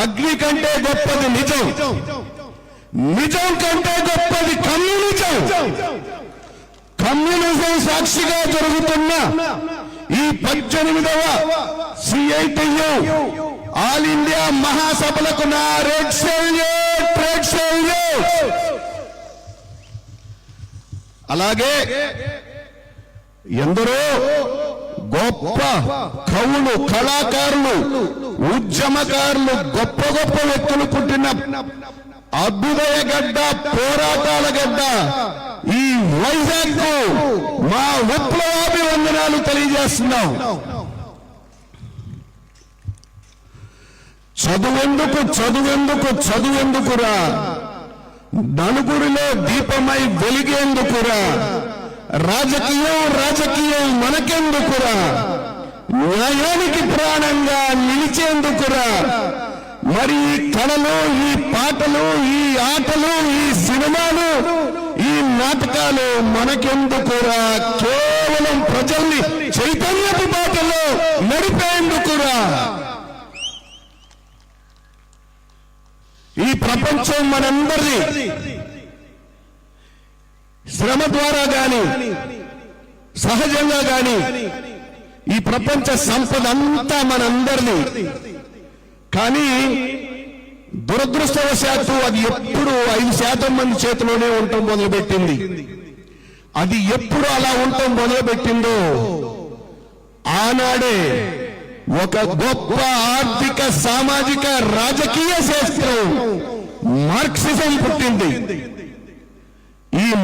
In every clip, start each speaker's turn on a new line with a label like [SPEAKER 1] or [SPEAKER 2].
[SPEAKER 1] అగ్ని కంటే గొప్పది నిజం. నిజం కంటే గొప్పది కమ్యూనిజం కమ్యూనిజం సాక్షిగా జరుగుతున్న ఈ పద్దెనిమిదవ సిఐటియు ఆల్ ఇండియా మహాసభలకు నా రెడ్ సెల్యూట్. అలాగే ఎందరో గొప్ప కవులు కళాకారులు ఉద్యమకారులు గొప్ప గొప్ప వ్యక్తులు పుట్టిన అభ్యుదయ గడ్డ పోరాటాల గడ్డ ఈ వైజాగ్ మా విప్లవాభివందనాలు తెలియజేస్తున్నాం. చదువెందుకు చదువెందుకు చదువెందుకురా? నలుగురిలో దీపమై వెలిగేందుకురా? రాజకీయం రాజకీయం మనకెందుకురా? న్యాయానికి ప్రాణంగా నిలిచేందుకురా? మరి ఈ కళలు ఈ పాటలు ఈ ఆటలు ఈ సినిమాలు ఈ నాటకాలు మనకెందుకురా? కేవలం ప్రజల్ని చైతన్యపు బాటలో నడిపేందుకురా? ఈ ప్రపంచం మనందరినీ శ్రమ ద్వారా గాని సహజంగా గాని ఈ ప్రపంచ సంపద అంతా మనందరినీ కానీ దురదృష్టవశాత్తు అది ఎప్పుడు ఐదు శాతం మంది చేతిలోనే ఉండటం మొదలుపెట్టింది. అది ఎప్పుడు అలా ఉండటం మొదలుపెట్టిందో ఆనాడే ఒక గొప్ప ఆర్థిక సామాజిక రాజకీయ శాస్త్రం మార్క్సిజం పుట్టింది.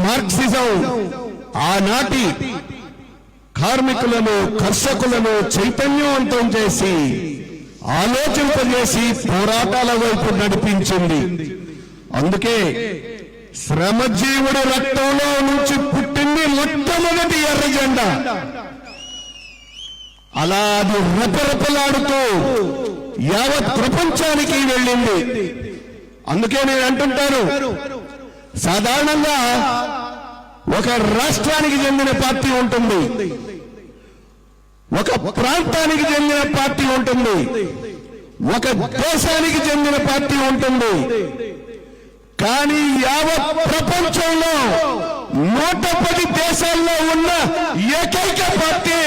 [SPEAKER 1] మార్క్సిజం ఆనాటి కార్మికులను కర్షకులను చైతన్యవంతం చేసి ఆలోచింపజేసి పోరాటాల వైపు నడిపించింది. అందుకే శ్రమజీవుడి రక్తంలో నుంచి పుట్టింది మొట్టమొదటి ఎర్ర జెండా. అలా అది రెపరెపలాడుతూ యావత్ ప్రపంచానికి వెళ్ళింది. అందుకే నేను అంటుంటాను సాధారణంగా ఒక రాష్ట్రానికి చెందిన పార్టీ ఉంటుంది. ఒక ప్రాంతానికి చెందిన పార్టీ ఉంటుంది. ఒక దేశానికి చెందిన పార్టీ ఉంటుంది. కానీ యావత్ ప్రపంచంలో నూట పది దేశాల్లో ఉన్న ఏకైక పార్టీ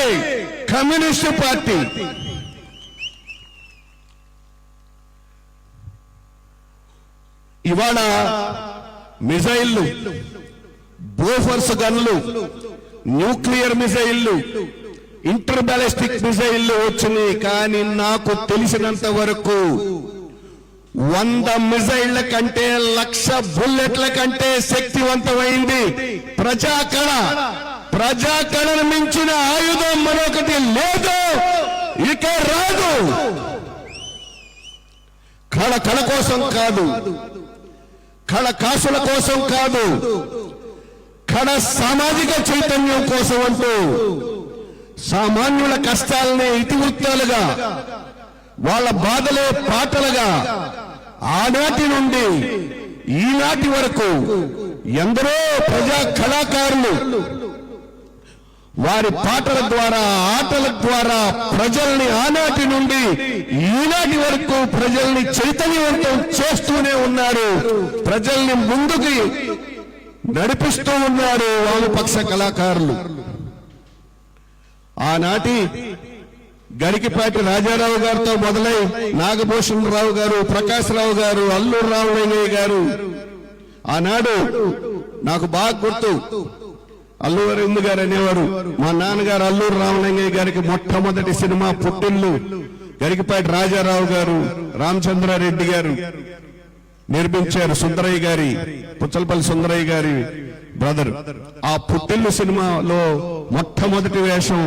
[SPEAKER 1] కమ్యూనిస్ట్ పార్టీ. ఇవాళ మిజైళ్ళు బోఫర్స్ గన్లు న్యూక్లియర్ మిజైళ్ళు ఇంటర్ బ్యాలిస్టిక్ మిజైళ్ళు వచ్చినాయి. కానీ నాకు తెలిసినంత వరకు వంద మిజైళ్ళ కంటే లక్ష బుల్లెట్ల కంటే శక్తివంతమైంది ప్రజాకళ. ప్రజాకళను మించిన ఆయుధం మరొకటి లేదు. ఇక రాదు. కళ కళ కోసం కాదు. కళ కాసుల కోసం కాదు కళ సామాజిక చైతన్యం కోసం అంటూ సామాన్యుల కష్టాలనే ఇతివృత్తాలుగా వాళ్ళ బాధలే పాటలుగా ఆనాటి నుండి ఈనాటి వరకు ఎందరో ప్రజా కళాకారులు వారి పాటల ద్వారా ఆటల ద్వారా ప్రజల్ని ఆనాటి నుండి ఈనాటి వరకు ప్రజల్ని చైతన్యవంతం చేస్తూనే ఉన్నారు. ప్రజల్ని ముందుకి నడిపిస్తూ ఉన్నారు వామపక్ష కళాకారులు. ఆనాటి గరికిపాటి రాజారావు గారితో మొదలై నాగభూషణ్ రావు గారు ప్రకాశరావు గారు అల్లూరు రామలింగయ్య గారు ఆనాడు నాకు బాగా గుర్తు. అల్లూరు ఎందు గారు అనేవారు. మా నాన్నగారు అల్లూరు రామలింగయ్య గారికి మొట్టమొదటి సినిమా పుట్టిల్లు. గరికిపాటి రాజారావు గారు రామచంద్రారెడ్డి గారు నిర్మించారు సుందరయ్య గారి పుచ్చలపల్లి సుందరయ్య గారి బ్రదర్ ఆ పుట్టిల్లు సినిమాలో మొట్టమొదటి వేషం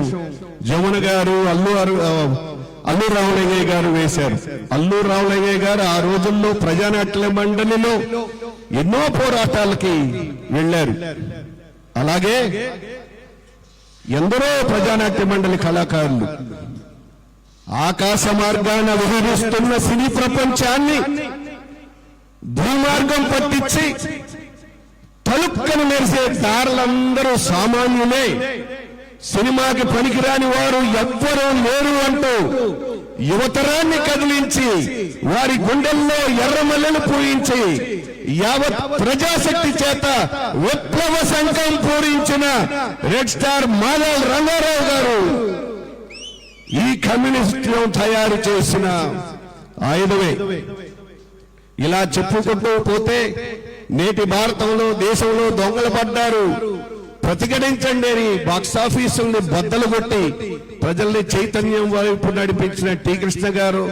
[SPEAKER 1] జమున గారు అల్లు అరు- అల్లు రామలింగయ్య గారు వేశారు. అల్లూరు రామలింగయ్య గారు ఆ రోజుల్లో ప్రజానాట్య మండలిలో ఎన్నో పోరాటాలకి వెళ్ళారు. అలాగే ఎందరో ప్రజానాట్య మండలి కళాకారులు ఆకాశ మార్గాన విహరిస్తున్న సినీ ప్రపంచాన్ని భూమార్గం పట్టించి తలుక్కను మెరిసే దారులందరూ సామాన్యులే. సినిమాకి పనికిరాని వారు ఎవ్వరూ లేరు అంటూ యువతరాన్ని కదిలించి వారి గుండెల్లో ఎర్రమల్లెలు పూయించి యావత్ ప్రజాశక్తి చేత విప్లవ సంఘం పూరించిన రెడ్ స్టార్ మాధవ్ రంగారావు గారు ఈ కమ్యూనిస్టులను తయారు చేసిన ఆయుధమే. ఇలా చెప్పుకుంటూ పోతే నేటి భారతంలో దేశంలో దొంగలు పడ్డారు. ప్రతిఘటించండి అని బాక్సాఫీసుల్ని బద్దలు కొట్టి ప్రజల్ని చైతన్యం వైపు నడిపించిన టి కృష్ణ గారు.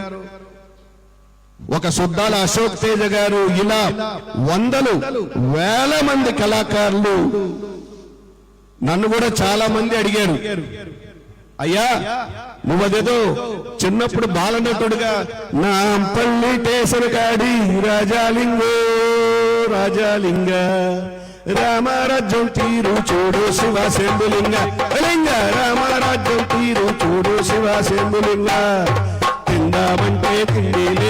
[SPEAKER 1] ఒక శుద్ధాల అశోక్ తేజ గారు ఇలా వందలు వేల మంది కళాకారులు నన్ను కూడా చాలా మంది అడిగారు. అయ్యా నువ్వదేదో చిన్నప్పుడు బాలనటుడుగా నా పల్లి టేసరు కాడి రాజాలింగో రాజాలింగ రామరాజ్యం తీరు చూడు శివ లింగ రామరాజ్యం తీరు చూడు శివ తిందామంటే తిండి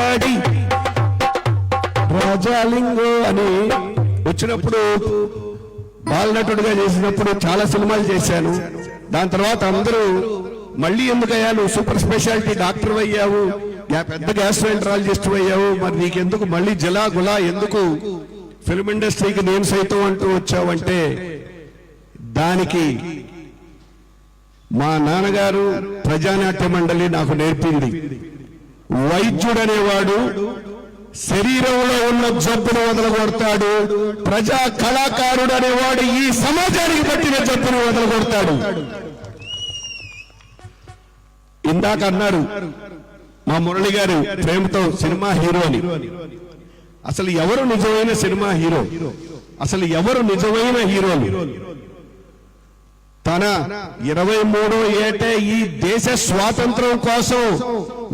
[SPEAKER 1] టేషన్ రాజాలింగో అని వచ్చినప్పుడు బాలనటుడుగా చేసినప్పుడు చాలా సినిమాలు చేశాను. దాని తర్వాత అందరూ మళ్ళీ ఎందుకయ్యా నువ్వు సూపర్ స్పెషాలిటీ డాక్టర్ అయ్యావు? పెద్ద గ్యాస్ట్రాంట్రాలజిస్ట్ అయ్యావు? మరి నీకెందుకు మళ్ళీ జలా గులా ఎందుకు ఫిల్మ్ ఇండస్ట్రీకి నేను సైతం అంటూ వచ్చావంటే దానికి మా నాన్నగారు ప్రజానాట్య మండలి నాకు నేర్పింది. వైద్యుడనేవాడు శరీరంలో ఉన్న జబ్బును వదలగొడతాడు. ప్రజా కళాకారుడు అనేవాడు ఈ సమాజానికి పట్టిన జబ్బును వదలగొడతాడు. ఇందాక అన్నారు మా మురళి గారు ప్రేమతో సినిమా హీరో అని. అసలు ఎవరు నిజమైన సినిమా హీరో? అసలు ఎవరు నిజమైన హీరోలు తన ఇరవై మూడో ఏటే ఈ దేశ స్వాతంత్రం కోసం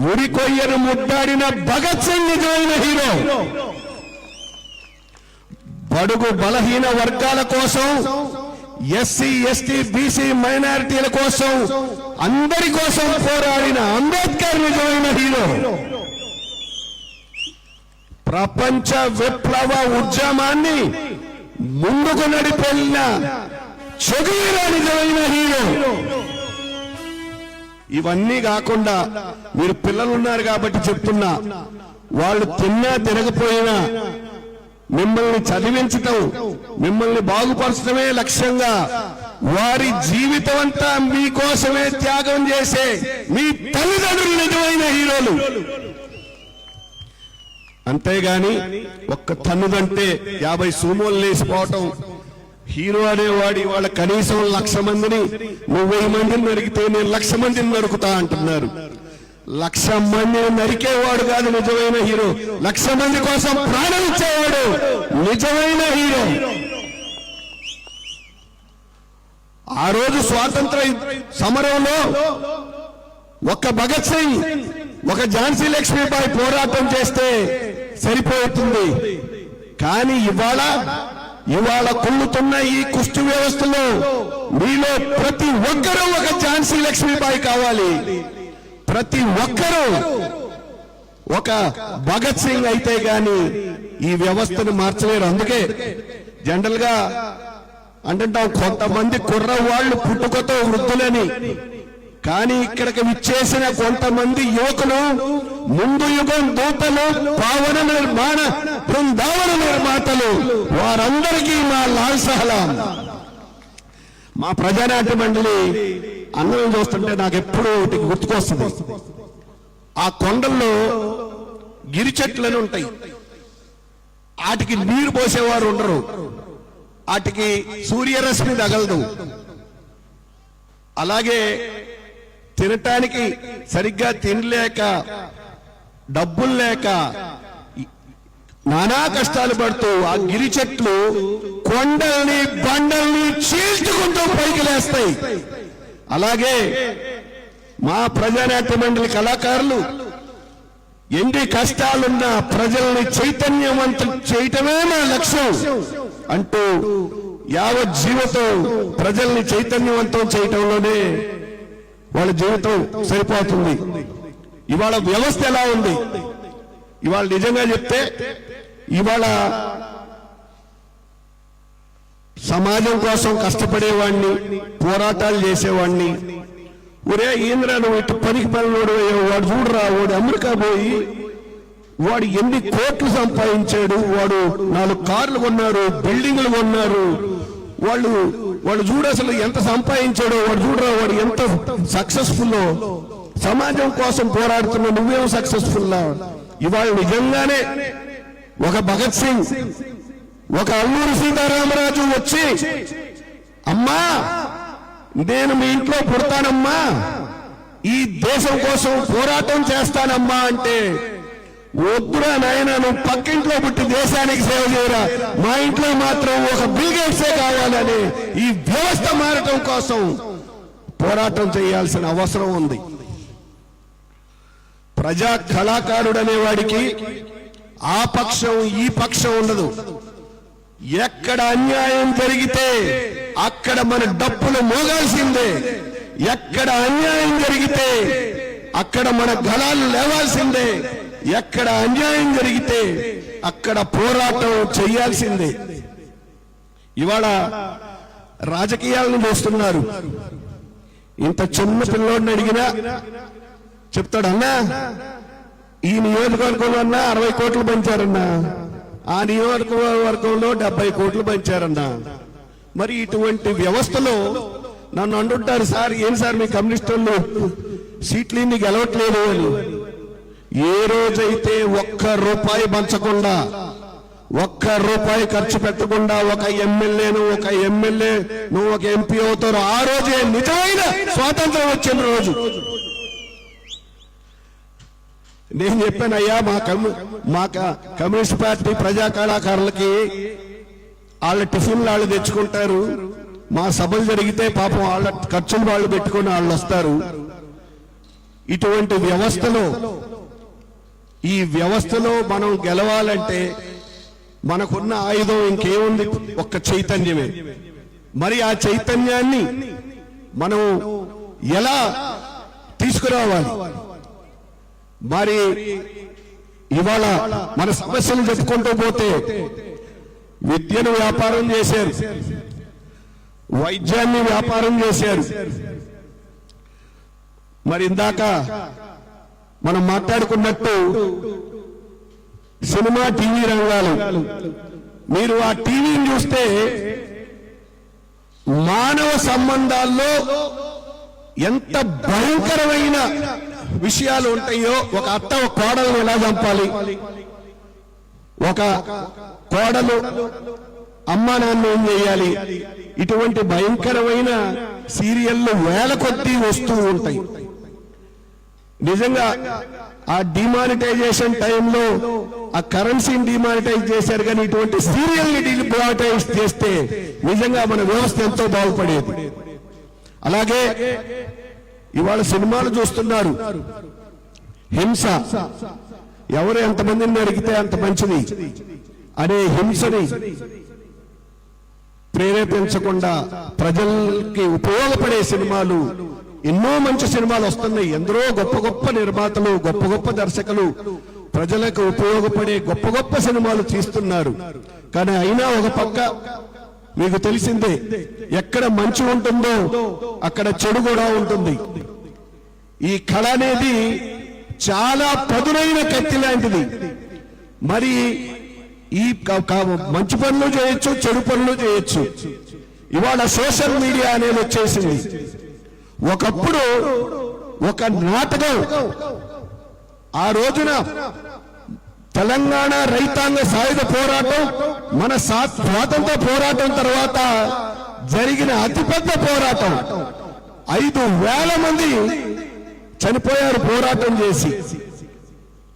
[SPEAKER 1] ఉరి కొయ్యను ముద్దాడిన భగత్ సింగ్ నిజమైన హీరో. బడుగు బలహీన వర్గాల కోసం ఎస్సీ ఎస్టీ బీసీ మైనారిటీల కోసం అందరి కోసం పోరాడిన అంబేద్కర్ నిజమైన హీరో. ప్రపంచ విప్లవ ఉద్యమాన్ని ముందుకు నడిపెళ్ళిన చదువురా నిజమైన హీరో. ఇవన్నీ కాకుండా మీరు పిల్లలు ఉన్నారు కాబట్టి చెప్తున్నా వాళ్ళు తిన్నా తినకపోయినా మిమ్మల్ని చదివించటం మిమ్మల్ని బాగుపరచడమే లక్ష్యంగా వారి జీవితం అంతా మీకోసమే త్యాగం చేసే మీ తల్లిదండ్రులు నిజమైన హీరోలు. అంతేగాని ఒక్క తన్నుదంటే యాభై సూమోలు లేచిపోవటం హీరో అనేవాడి వాళ్ళ కనీసం లక్ష మందిని నువ్వు వెయ్యి మందిని నరికితే నేను లక్ష మందిని నరుకుతా అంటున్నారు. లక్ష మందిని నరికేవాడు కాదు నిజమైన హీరో. లక్ష మంది కోసం ప్రాణం ఇచ్చేవాడు నిజమైన హీరో. ఆ రోజు స్వాతంత్ర సమరంలో ఒక భగత్ సింగ్ ఒక ఝాన్సీ లక్ష్మీబాయి పోరాటం చేస్తే సరిపోతుంది. కానీ ఇవాళ ఇవాళ కుళ్ళుతున్న ఈ కుష్టి వ్యవస్థలో మీలో ప్రతి ఒక్కరూ ఒక ఝాన్సీ లక్ష్మీబాయి కావాలి. ప్రతి ఒక్కరూ ఒక భగత్ సింగ్ అయితే గాని ఈ వ్యవస్థను మార్చలేరు. అందుకే జనరల్గా అంటుంటాం కొంతమంది కుర్రవాళ్ళు పుట్టుకతో వృద్ధులని కానీ ఇక్కడికి విచ్చేసిన కొంతమంది యువకులు ముందు యుగం దూతలు పావన నిర్మాణ బృందావన నిర్మాతలు వారందరికీ మా లాల్ సహలాం. మా ప్రజానాట్య మండలి అన్నం చూస్తుంటే నాకు ఎప్పుడూ ఒకటి గుర్తుకొస్తుంది. ఆ కొండల్లో గిరి చెట్లని ఉంటాయి. వాటికి నీరు పోసేవారు ఉండరు. వాటికి సూర్యరశ్మి తగలదు. అలాగే తినటానికి సరిగ్గా తినలేక డబ్బులు లేక నానా కష్టాలు పడుతూ ఆ గిరి చెట్లు కొండల్ని బండల్ని చీల్చుకుంటూ పైకి లేస్తాయి. అలాగే మా ప్రజానాట్య మండలి కళాకారులు ఎన్ని కష్టాలున్న ప్రజల్ని చైతన్యవంతం చేయటమే మా లక్ష్యం అంటూ యావత్ జీవతో ప్రజల్ని చైతన్యవంతం చేయటంలోనే వాళ్ళ జీవితం సరిపోతుంది. ఇవాళ వ్యవస్థ ఎలా ఉంది? ఇవాళ నిజంగా చెప్తే ఇవాళ సమాజం కోసం కష్టపడేవాడిని పోరాటాలు చేసేవాడిని ఒరే ఈంద్ర నువ్వు ఇటు పనికి పనిలోడు వాడు చూడరా వాడు అమెరికా పోయి వాడు ఎన్ని కోట్లు సంపాదించాడు. వాడు నాలుగు కార్లు కొన్నారు బిల్డింగ్లు కొన్నారు. వాళ్ళు వాడు చూడు అసలు ఎంత సంపాదించాడో వాడు చూడరా వాడు ఎంత సక్సెస్ఫుల్ సమాజం కోసం పోరాడుతున్న నువ్వేం సక్సెస్ఫుల్ ఇవాళ నిజంగానే ఒక భగత్ సింగ్ ఒక అల్లూరి సీతారామరాజు వచ్చి అమ్మా నేను మీ ఇంట్లో పుడతానమ్మా ఈ దేశం కోసం పోరాటం చేస్తానమ్మా అంటే వద్దురా నాయన నువ్వు పక్కింట్లో పుట్టి దేశానికి సేవ చేయరా? మా ఇంట్లో మాత్రం ఒక బ్రిగేడ్సే కావాలని ఈ వ్యవస్థ మారటం కోసం పోరాటం చేయాల్సిన అవసరం ఉంది. ప్రజా కళాకారుడు అనేవాడికి ఆ పక్షం ఈ పక్షం ఉండదు. ఎక్కడ అన్యాయం జరిగితే అక్కడ మన డప్పులు మోగాల్సిందే. ఎక్కడ అన్యాయం జరిగితే అక్కడ మన గళాలు లేవాల్సిందే. ఎక్కడ అన్యాయం జరిగితే అక్కడ పోరాటం చేయాల్సిందే. ఇవాళ రాజకీయాలను చూస్తున్నారు. ఇంత చిన్న పిల్లోడిని అడిగినా చెప్తాడు అన్నా ఈ నియోజకవర్గంలో అన్నా అరవై కోట్లు పంచారన్నా. ఆ నియోజకవర్గంలో డెబ్బై కోట్లు పంచారన్నా. మరి ఇటువంటి వ్యవస్థలో నన్ను అంటుంటారు సార్ ఏం సార్ మీ కమ్యూనిస్టులు సీట్లు నీకు గెలవట్లేదు అని. ఏ రోజైతే ఒక్క రూపాయి పంచకుండా ఒక్క రూపాయి ఖర్చు పెట్టకుండా ఒక ఎమ్మెల్యేను ఒక ఎమ్మెల్యే నువ్వు ఒక ఎంపీ అవుతారు ఆ రోజే నిజమైన స్వాతంత్రం వచ్చిన రోజు. నేను చెప్పాను అయ్యా మా కమ్యూ మా కమ్యూనిస్ట్ పార్టీ ప్రజా కళాకారులకి వాళ్ళ టిఫిన్లు వాళ్ళు తెచ్చుకుంటారు. మా సభలు జరిగితే పాపం వాళ్ళ ఖర్చులు వాళ్ళు పెట్టుకుని వాళ్ళు వస్తారు. ఇటువంటి వ్యవస్థలో ఈ వ్యవస్థలో మనం గెలవాలంటే మనకున్న ఆయుధం ఇంకేముంది? ఒక్క చైతన్యమే. మరి ఆ చైతన్యాన్ని మనం ఎలా తీసుకురావాలి? మరి ఇవాళ మన సమస్యలు చెప్పుకుంటూ పోతే విద్యను వ్యాపారం చేశారు. వైద్యాన్ని వ్యాపారం చేశారు. మరి ఇందాక మనం మాట్లాడుకున్నట్టు సినిమా టీవీ రంగాలు. మీరు ఆ టీవీని చూస్తే మానవ సంబంధాల్లో ఎంత భయంకరమైన విషయాలు ఉంటాయో ఒక అత్త ఒక కోడలను ఎలా చంపాలి? ఒక కోడలు అమ్మా నాన్న ఏం చేయాలి? ఇటువంటి భయంకరమైన సీరియళ్ళు వేల కొద్దీ వస్తూ ఉంటాయి. నిజంగా ఆ డిమానిటైజేషన్ టైంలో ఆ కరెన్సీని డిమానిటైజ్ చేశారు కానీ ఇటువంటి సీరియల్ని డిమానిటైజ్ చేస్తే నిజంగా మన వ్యవస్థ ఎంతో బాగుపడేది. అలాగే ఇవాళ సినిమాలు చూస్తున్నారు. హింస. ఎవరు ఎంతమందిని నరికితే అంత మంచిది. అనే హింసని ప్రేరేపించకుండా ప్రజలకి ఉపయోగపడే సినిమాలు ఎన్నో మంచి సినిమాలు వస్తున్నాయి. ఎందరో గొప్ప గొప్ప నిర్మాతలు గొప్ప గొప్ప దర్శకులు ప్రజలకు ఉపయోగపడే గొప్ప గొప్ప సినిమాలు తీస్తున్నారు. కానీ అయినా ఒక పక్క మీకు తెలిసిందే ఎక్కడ మంచి ఉంటుందో అక్కడ చెడు కూడా ఉంటుంది. ఈ కళ అనేది చాలా పదునైన కత్తి లాంటిది. మరి ఈ మంచి పనులు చేయొచ్చు చెడు పనులు చేయొచ్చు. ఇవాళ సోషల్ మీడియా అనేది వచ్చేసింది. ఒకప్పుడు ఒక నాటకం. ఆ రోజున తెలంగాణ రైతాంగ సాయుధ పోరాటం మన స్వాతంత్ర పోరాటం తర్వాత జరిగిన అతిపెద్ద పోరాటం. ఐదు వేల మంది చనిపోయారు పోరాటం చేసి.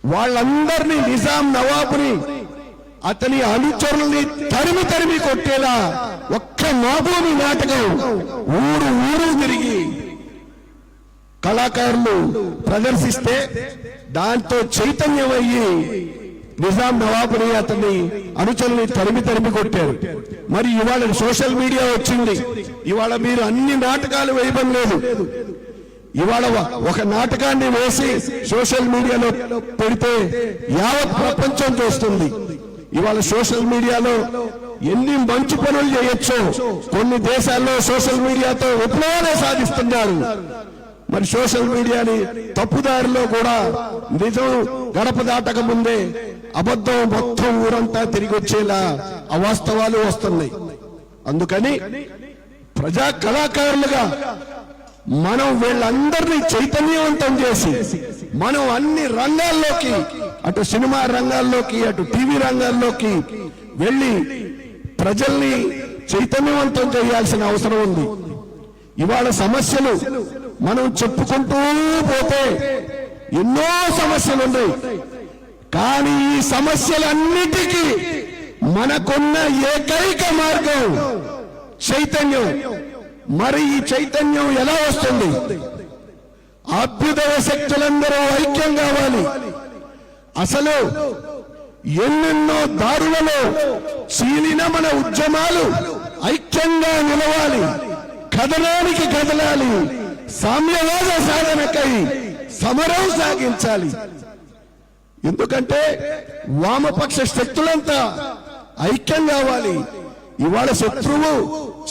[SPEAKER 1] వాళ్ళందరినీ నిజాం నవాబుని అతని అనుచరుల్ని తరిమి తరిమి కొట్టేలా ఒక్క మాబూని నాటకం ఊరు ఊరు తిరిగి కళాకారులు ప్రదర్శిస్తే దాంతో చైతన్యమయ్యి నిజాం నవాబుని అతన్ని అనుచరుని తరిమి తరిమి కొట్టారు. మరి ఇవాళ సోషల్ మీడియా వచ్చింది. ఇవాళ మీరు అన్ని నాటకాలు వేయడం లేదు. ఇవాళ ఒక నాటకాన్ని వేసి సోషల్ మీడియాలో పెడితే యావత్ ప్రపంచం చూస్తుంది. ఇవాళ సోషల్ మీడియాలో ఎన్ని మంచి పనులు చేయొచ్చో కొన్ని దేశాల్లో సోషల్ మీడియాతో విప్లవాలే సాధిస్తున్నారు. మరి సోషల్ మీడియాని తప్పుదారిలో కూడా నిజం గడప దాటక ముందే అబద్ధం మొత్తం ఊరంతా తిరిగి వచ్చేలా అవాస్తవాలు వస్తున్నాయి. అందుకని ప్రజా కళాకారులుగా మనం వీళ్ళందరినీ చైతన్యవంతం చేసి మనం అన్ని రంగాల్లోకి అటు సినిమా రంగాల్లోకి అటు టీవీ రంగాల్లోకి వెళ్ళి ప్రజల్ని చైతన్యవంతం చేయాల్సిన అవసరం ఉంది. ఇవాళ సమస్యలు మనం చెప్పుకుంటూ పోతే ఎన్నో సమస్యలు ఉన్నాయి కానీ ఈ సమస్యలన్నిటికీ మనకున్న ఏకైక మార్గం చైతన్యం. మరి ఈ చైతన్యం ఎలా వస్తుంది? అభ్యుదయ శక్తులందరూ ఐక్యం కావాలి. అసలు ఎన్నెన్నో దారులలో చీలిన మన ఉద్యమాలు ఐక్యంగా నిలవాలి. కదలానికి కదలాలి. సామ్యవాద సాధనకై సమరం సాగించాలి. ఎందుకంటే వామపక్ష శక్తులంతా ఐక్యం కావాలి. ఇవాళ శత్రువు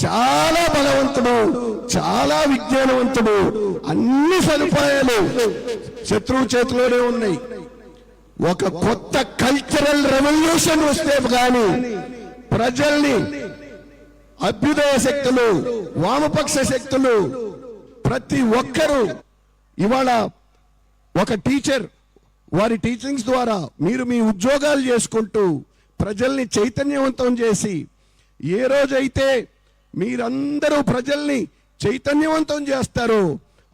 [SPEAKER 1] చాలా బలవంతుడు చాలా విజ్ఞానవంతుడు అన్ని సదుపాయాలు శత్రువు చేతిలోనే ఉన్నాయి. ఒక కొత్త కల్చరల్ రెవల్యూషన్ వస్తే గాని ప్రజల్ని అభ్యుదయ శక్తులు వామపక్ష శక్తులు ప్రతి ఒక్కరూ ఇవాళ ఒక టీచర్ వారి టీచింగ్స్ ద్వారా మీరు మీ ఉద్యోగాలు చేసుకుంటూ ప్రజల్ని చైతన్యవంతం చేసి ఏ రోజైతే మీరందరూ ప్రజల్ని చైతన్యవంతం చేస్తారో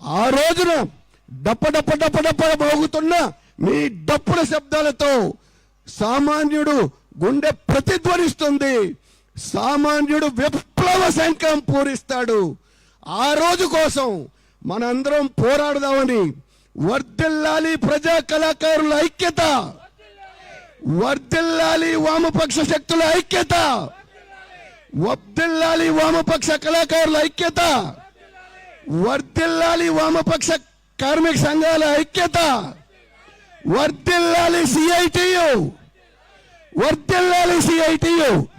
[SPEAKER 1] ఆ రోజున డప్ప డప్ప డప్ప డప్ప మోగుతున్న మీ డప్పుల శబ్దాలతో సామాన్యుడు గుండె ప్రతిధ్వనిస్తుంది. సామాన్యుడు విప్లవ శంఖం పూరిస్తాడు. ఆ రోజు కోసం మనందరం పోరాడదామని వర్దిల్లాలి ప్రజా కళాకారుల ఐక్యత. వర్దిల్లాలి వామపక్ష శక్తుల ఐక్యత. వర్దిల్లాలి వామపక్ష కళాకారుల ఐక్యత. వర్దిల్లాలి వామపక్ష కార్మిక సంఘాల ఐక్యత. వర్దిల్లాలి సిఐటియు వర్దిల్లాలి సిఐటియు